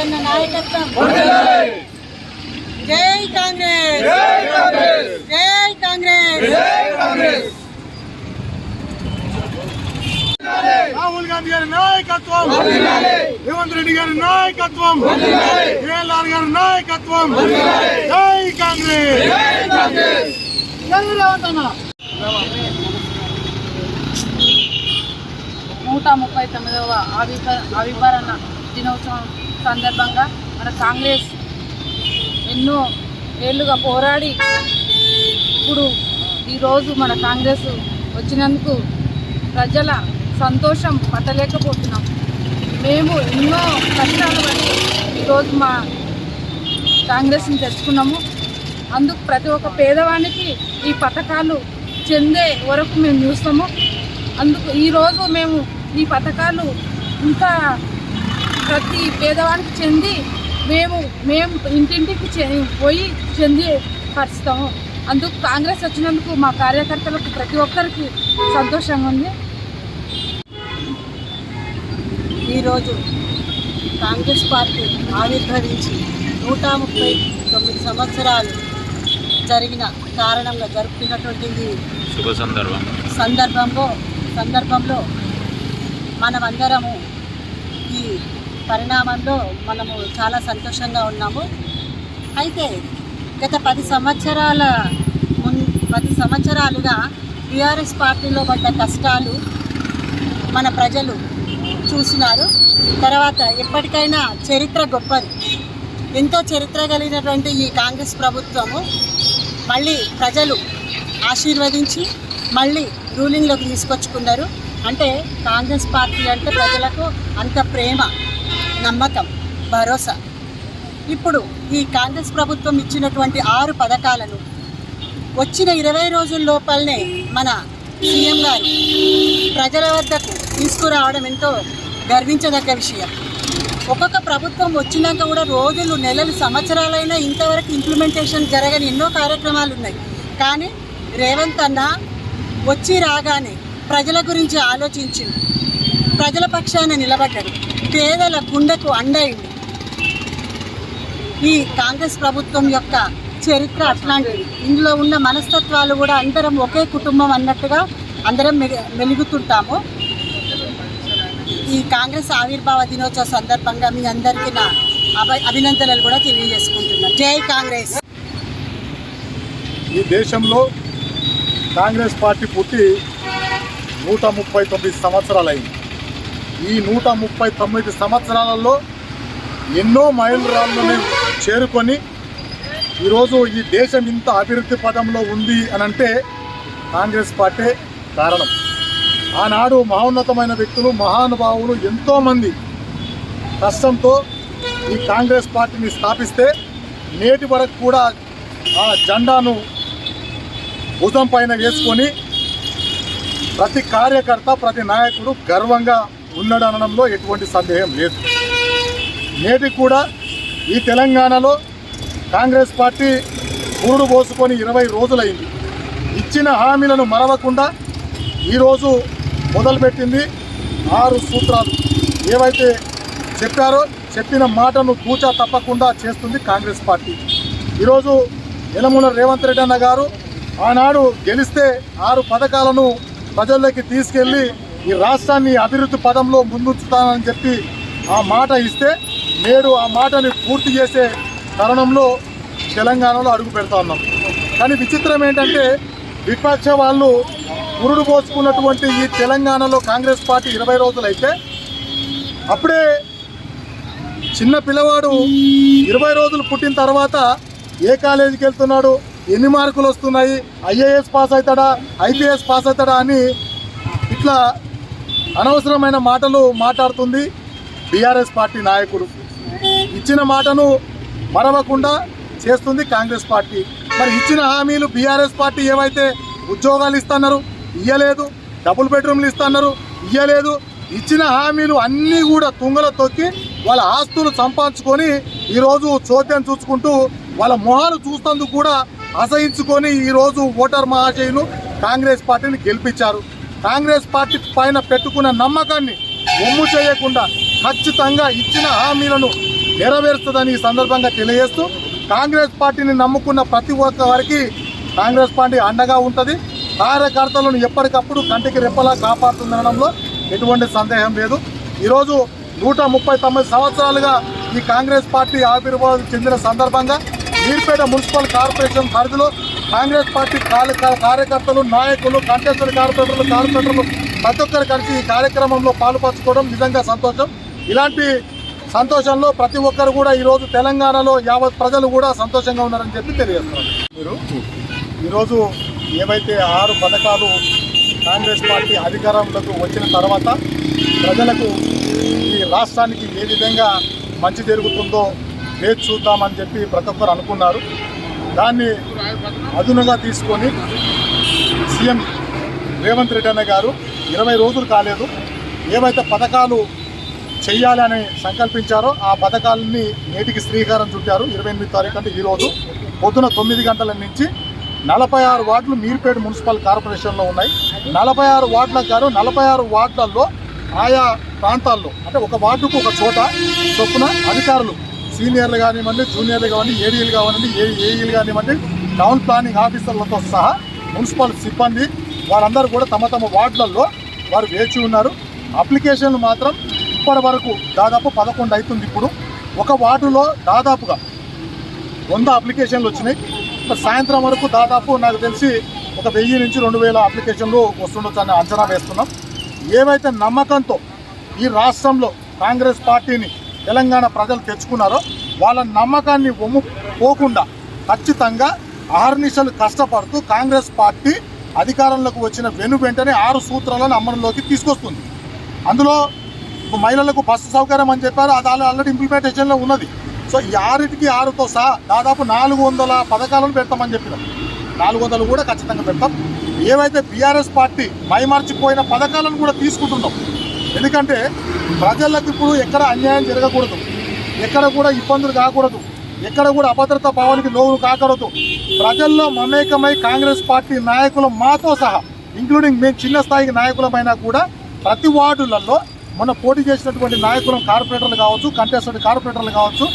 అన్న నాయకత్వం. జై కాంగ్రెస్! జై కాంగ్రెస్! రాహుల్ గాంధీ గారి నాయకత్వం! రేవంత్ రెడ్డి గారి నాయకత్వం! కేఎల్ఆర్ గారి నాయకత్వం! జై కాంగ్రెస్! నూట ముప్పై తొమ్మిదవ ఆవిర్భ ఆవిర్భారణ దినోత్సవం. సందర్భంగా మన కాంగ్రెస్ ఎన్నో ఏళ్ళుగా పోరాడి ఇప్పుడు ఈరోజు మన కాంగ్రెస్ వచ్చినందుకు ప్రజల సంతోషం పట్టలేకపోతున్నాం. మేము ఎన్నో కష్టాలు పడి ఈరోజు మా కాంగ్రెస్ని తెచ్చుకున్నాము. అందుకు ప్రతి ఒక్క పేదవానికి ఈ పథకాలు చెందే వరకు మేము చూస్తాము. అందుకు ఈరోజు మేము ఈ పథకాలు ఇంకా ప్రతి పేదవానికి చెంది మేము మేము ఇంటింటికి చె- పోయి చెంది పరుస్తాము. అందుకు కాంగ్రెస్ వచ్చినందుకు మా కార్యకర్తలకు ప్రతి ఒక్కరికి సంతోషంగా ఉంది. ఈరోజు కాంగ్రెస్ పార్టీ ఆవిర్భవించి నూట ముప్పై తొమ్మిది సంవత్సరాలు జరిగిన కారణంగా జరుపుకున్నటువంటి ఈ శుభ సందర్భం. సందర్భంలో సందర్భంలో మనమందరము ఈ పరిణామంలో మనము చాలా సంతోషంగా ఉన్నాము. అయితే గత పది సంవత్సరాల మున్ పది సంవత్సరాలుగా టీఆర్ఎస్ పార్టీలో పడ్డ కష్టాలు మన ప్రజలు చూసినారు తర్వాత ఎప్పటికైనా చరిత్ర గొప్పది. ఎంతో చరిత్ర కలిగినటువంటి ఈ కాంగ్రెస్ ప్రభుత్వము మళ్ళీ ప్రజలు ఆశీర్వదించి మళ్ళీ రూలింగ్లోకి తీసుకొచ్చుకున్నారు. అంటే కాంగ్రెస్ పార్టీ అంటే ప్రజలకు అంత ప్రేమ. నమ్మకం భరోసా. ఇప్పుడు ఈ కాంగ్రెస్ ప్రభుత్వం ఇచ్చినటువంటి ఆరు పథకాలను వచ్చిన ఇరవై రోజుల లోపలనే మన సీఎం గారు ప్రజల వద్దకు తీసుకురావడం ఎంతో గర్వించదగ్గ విషయం. ఒక్కొక్క ప్రభుత్వం వచ్చినాక కూడా రోజులు నెలలు సంవత్సరాలైనా ఇంతవరకు ఇంప్లిమెంటేషన్ జరగని ఎన్నో కార్యక్రమాలు ఉన్నాయి. కానీ రేవంత్ అన్న వచ్చి రాగానే ప్రజల గురించి ఆలోచించింది ప్రజల పక్షాన నిలబడ్డాడు పేదల గుండెకు అండైంది. ఈ కాంగ్రెస్ ప్రభుత్వం యొక్క చరిత్ర అట్లాంటిది. ఇందులో ఉన్న మనస్తత్వాలు కూడా అందరం ఒకే కుటుంబం అన్నట్టుగా అందరం మెలుగుతుంటాము. ఈ కాంగ్రెస్ ఆవిర్భావ దినోత్సవ సందర్భంగా మీ అందరికీ నా అభినందనలు కూడా తెలియజేసుకుంటున్నాను. జై కాంగ్రెస్! ఈ దేశంలో కాంగ్రెస్ పార్టీ పుట్టి నూట ముప్పై తొమ్మిది సంవత్సరాలైంది. ఈ నూట ముప్పై తొమ్మిది సంవత్సరాలలో ఎన్నో మైలురాళ్ళను మేము చేరుకొని ఈరోజు ఈ దేశం ఇంత అభివృద్ధి పదంలో ఉంది అని అంటే కాంగ్రెస్ పార్టీ కారణం. ఆనాడు మహోన్నతమైన వ్యక్తులు మహానుభావులు ఎంతోమంది కష్టంతో ఈ కాంగ్రెస్ పార్టీని స్థాపిస్తే నేటి వరకు కూడా ఆ జెండాను భుజం పైన వేసుకొని ప్రతి కార్యకర్త ప్రతి నాయకుడు గర్వంగా ఉన్నాడనడంలో ఎటువంటి సందేహం లేదు. నేటికి కూడా ఈ తెలంగాణలో కాంగ్రెస్ పార్టీ పురుడు పోసుకొని ఇరవై రోజులైంది. ఇచ్చిన హామీలను మరవకుండా ఈరోజు మొదలుపెట్టింది ఆరు సూత్రాలు. ఏవైతే చెప్పారో చెప్పిన మాటను తూచా తప్పకుండా చేస్తుంది కాంగ్రెస్ పార్టీ. ఈరోజు యలమూల రేవంత్ రెడ్డి అన్న గారు ఆనాడు గెలిస్తే ఆరు పథకాలను ప్రజల్లోకి తీసుకెళ్ళి ఈ రాష్ట్రాన్ని అభివృద్ధి పదంలో ముందుంచుతానని చెప్పి ఆ మాట ఇస్తే నేడు ఆ మాటని పూర్తి చేసే తరుణంలో తెలంగాణలో అడుగు పెడతా ఉన్నాం. కానీ విచిత్రం ఏంటంటే విపక్ష వాళ్ళు పురుడు పోసుకున్నటువంటి ఈ తెలంగాణలో కాంగ్రెస్ పార్టీ ఇరవై రోజులైతే అప్పుడే చిన్న పిల్లవాడు ఇరవై రోజులు పుట్టిన తర్వాత ఏ కాలేజీకి వెళ్తున్నాడు? ఎన్ని మార్కులు వస్తున్నాయి? ఐఏఎస్ పాస్ అవుతాడా? ఐపీఎస్ పాస్ అవుతాడా అని ఇట్లా అనవసరమైన మాటలు మాట్లాడుతుంది బీఆర్ఎస్ పార్టీ నాయకుడు. ఇచ్చిన మాటను మరవకుండా చేస్తుంది కాంగ్రెస్ పార్టీ. మరి ఇచ్చిన హామీలు బీఆర్ఎస్ పార్టీ ఏవైతే ఉద్యోగాలు ఇస్తున్నారు ఇయ్యలేదు డబుల్ బెడ్రూమ్లు ఇస్తున్నారు ఇయ్యలేదు ఇచ్చిన హామీలు అన్నీ కూడా తుంగల తొక్కి వాళ్ళ ఆస్తులు సంపాదించుకొని ఈరోజు చోద్యం చూసుకుంటూ వాళ్ళ మొహాలు చూస్తందుకు కూడా అసహించుకొని ఈరోజు ఓటర్ మహాశయులు కాంగ్రెస్ పార్టీని గెలిపించారు. కాంగ్రెస్ పార్టీ పైన పెట్టుకున్న నమ్మకాన్ని ఒమ్ము చేయకుండా ఖచ్చితంగా ఇచ్చిన హామీలను నెరవేరుస్తుందని ఈ సందర్భంగా తెలియజేస్తూ కాంగ్రెస్ పార్టీని నమ్ముకున్న ప్రతి ఒక్క వారికి కాంగ్రెస్ పార్టీ అండగా ఉంటుంది. కార్యకర్తలను ఎప్పటికప్పుడు కంటికి రెప్పలా కాపాడుతుందనడంలో ఎటువంటి సందేహం లేదు. ఈరోజు నూట ముప్పై తొమ్మిది సంవత్సరాలుగా ఈ కాంగ్రెస్ పార్టీ ఆవిర్భావం చెందిన సందర్భంగా మీర్పేట మున్సిపల్ కార్పొరేషన్ పరిధిలో కాంగ్రెస్ పార్టీ కార్య- కార్యకర్తలు నాయకులు కంటెస్టెడ్ కార్పొరేటర్లు కార్పొరేటర్లు ప్రతి ఒక్కరు కలిసి ఈ కార్యక్రమంలో పాలుపంచుకోవడం నిజంగా సంతోషం. ఇలాంటి సంతోషంలో ప్రతి ఒక్కరు కూడా ఈరోజు తెలంగాణలో యావత్ ప్రజలు కూడా సంతోషంగా ఉన్నారని చెప్పి తెలియజేస్తున్నారు. మీరు ఈరోజు ఏవైతే ఆరు పథకాలు కాంగ్రెస్ పార్టీ అధికారంలోకి వచ్చిన తర్వాత ప్రజలకు ఈ రాష్ట్రానికి ఏ విధంగా మంచి జరుగుతుందో వేచి చూద్దామని చెప్పి ప్రతి ఒక్కరు అనుకున్నారు. దాన్ని అదునుగా తీసుకొని సీఎం రేవంత్ రెడ్డి అన్న గారు ఇరవై రోజులు కాలేదు. ఏవైతే పథకాలు చేయాలని సంకల్పించారో ఆ పథకాలని నేటికి శ్రీకారం చుట్టారు. ఇరవై ఎనిమిది తారీఖు అంటే ఈరోజు పొద్దున తొమ్మిది గంటల నుంచి నలభై ఆరు వార్డులు మీర్పేట మున్సిపల్ కార్పొరేషన్లో ఉన్నాయి. నలభై ఆరు వార్డులకు గాను నలభై ఆరు వార్డులలో ఆయా ప్రాంతాల్లో అంటే ఒక వార్డుకు ఒక చోట చొప్పున అధికారులు సీనియర్లు కానివ్వండి జూనియర్లు కానివ్వండి ఏడీలు కానివ్వండి ఏ ఏఈలు కానివ్వండి టౌన్ ప్లానింగ్ ఆఫీసర్లతో సహా మున్సిపల్ సిబ్బంది వారందరూ కూడా తమ తమ వార్డులలో వారు వేచి ఉన్నారు. అప్లికేషన్లు మాత్రం ఇప్పటి వరకు దాదాపు పదకొండు అవుతుంది ఇప్పుడు. ఒక వార్డులో దాదాపుగా వంద అప్లికేషన్లు వచ్చినాయి. సాయంత్రం వరకు దాదాపు నాకు తెలిసి ఒక వెయ్యి నుంచి రెండు వేల అప్లికేషన్లు వస్తుండొచ్చు అని అంచనా వేస్తున్నాం. ఏవైతే నమ్మకంతో ఈ రాష్ట్రంలో కాంగ్రెస్ పార్టీని తెలంగాణ ప్రజలు తెచ్చుకున్నారో వాళ్ళ నమ్మకాన్ని ఒమ్ము పోకుండా ఖచ్చితంగా అహర్నిశలు కష్టపడుతూ కాంగ్రెస్ పార్టీ అధికారంలోకి వచ్చిన వెను వెంటనే ఆరు సూత్రాలను అమలులోకి తీసుకొస్తుంది. అందులో మహిళలకు బస్సు సౌకర్యం అని చెప్పారు అది ఆల్రెడీ ఇంప్లిమెంటేషన్లో ఉన్నది. సో ఈ ఆరిటికి ఆరుతో సహా దాదాపు నాలుగు వందల పథకాలను పెడతామని చెప్పినాం. నాలుగు వందలు కూడా ఖచ్చితంగా పెడతాం. ఏవైతే బీఆర్ఎస్ పార్టీ మైమార్చిపోయిన పథకాలను కూడా తీసుకుంటున్నాం. ఎందుకంటే ప్రజలకు ఇప్పుడు ఎక్కడ అన్యాయం జరగకూడదు. ఎక్కడ కూడా ఇబ్బందులు కాకూడదు. ఎక్కడ కూడా అభద్రతా భావానికి లోను కాకూడదు. ప్రజల్లో మమేకమై కాంగ్రెస్ పార్టీ నాయకులు మాతో సహా ఇంక్లూడింగ్ మేము చిన్న స్థాయి నాయకులమైనా కూడా ప్రతి వార్డులలో మొన్న పోటీ చేసినటువంటి నాయకులు కార్పొరేటర్లు కావచ్చు కంటెస్టెడ్ కార్పొరేటర్లు కావచ్చు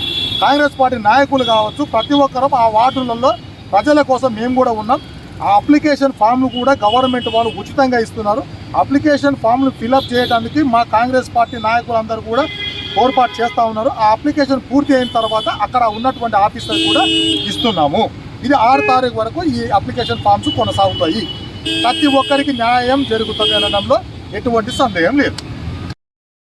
కాంగ్రెస్ పార్టీ నాయకులు కావచ్చు ప్రతి ఒక్కరూ ఆ వార్డులలో ప్రజల కోసం మేము కూడా ఉన్నాం. ఆ అప్లికేషన్ ఫామ్ను కూడా గవర్నమెంట్ వాళ్ళు ఉచితంగా ఇస్తున్నారు. అప్లికేషన్ ఫామ్లు ఫిలప్ చేయడానికి మా కాంగ్రెస్ పార్టీ నాయకులందరూ కూడా పోర్పాటు చేస్తూ ఉన్నారు. ఆ అప్లికేషన్ పూర్తి అయిన తర్వాత అక్కడ ఉన్నటువంటి ఆఫీసర్ కూడా ఇస్తున్నాము. ఇది ఆరు తారీఖు వరకు ఈ అప్లికేషన్ ఫామ్స్ కొనసాగుతాయి. ప్రతి ఒక్కరికి న్యాయం జరుగుతుంది అనడంలో ఎటువంటి సందేహం లేదు.